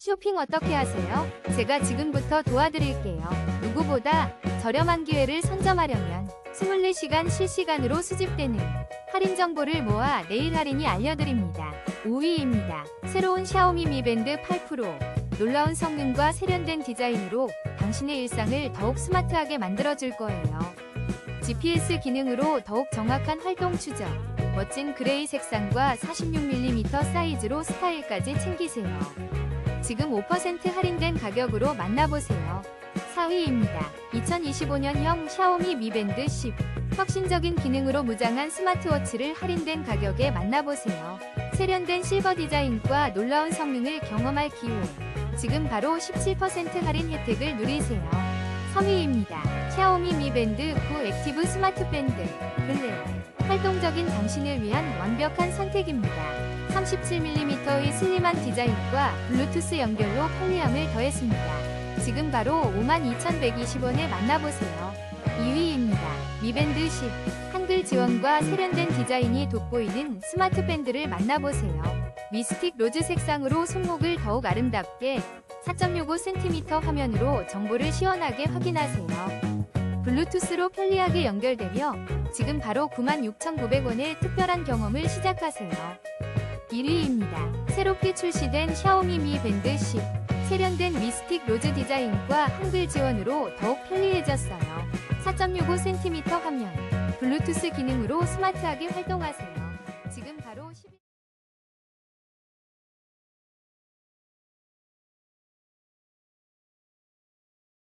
쇼핑 어떻게 하세요? 제가 지금부터 도와드릴게요. 누구보다 저렴한 기회를 선점하려면 24시간 실시간으로 수집되는 할인 정보를 모아 내일 할인이 알려드립니다. 5위입니다. 새로운 샤오미 미 밴드 8 프로. 놀라운 성능과 세련된 디자인으로 당신의 일상을 더욱 스마트하게 만들어줄 거예요. GPS 기능으로 더욱 정확한 활동 추적, 멋진 그레이 색상과 46mm 사이즈로 스타일까지 챙기세요. 지금 5% 할인된 가격으로 만나보세요. 4위입니다. 2025년형 샤오미 미 밴드 10. 혁신적인 기능으로 무장한 스마트워치를 할인된 가격에 만나보세요. 세련된 실버 디자인과 놀라운 성능을 경험할 기회. 지금 바로 17% 할인 혜택을 누리세요. 3위입니다. 샤오미 미 밴드 9 액티브 스마트 밴드 블랙. 활동적인 당신을 위한 완벽한 선택입니다. 37mm의 슬림한 디자인과 블루투스 연결로 편리함을 더했습니다. 지금 바로 52,120원에 만나보세요. 2위입니다. 미밴드 10. 한글 지원과 세련된 디자인이 돋보이는 스마트 밴드를 만나보세요. 미스틱 로즈 색상으로 손목을 더욱 아름답게 4.65cm 화면으로 정보를 시원하게 확인하세요. 블루투스로 편리하게 연결되며 지금 바로 96,900원의 특별한 경험을 시작하세요. 1위입니다. 새롭게 출시된 샤오미 미 밴드 10. 세련된 미스틱 로즈 디자인과 한글 지원으로 더욱 편리해졌어요. 4.65cm 화면, 블루투스 기능으로 스마트하게 활동하세요.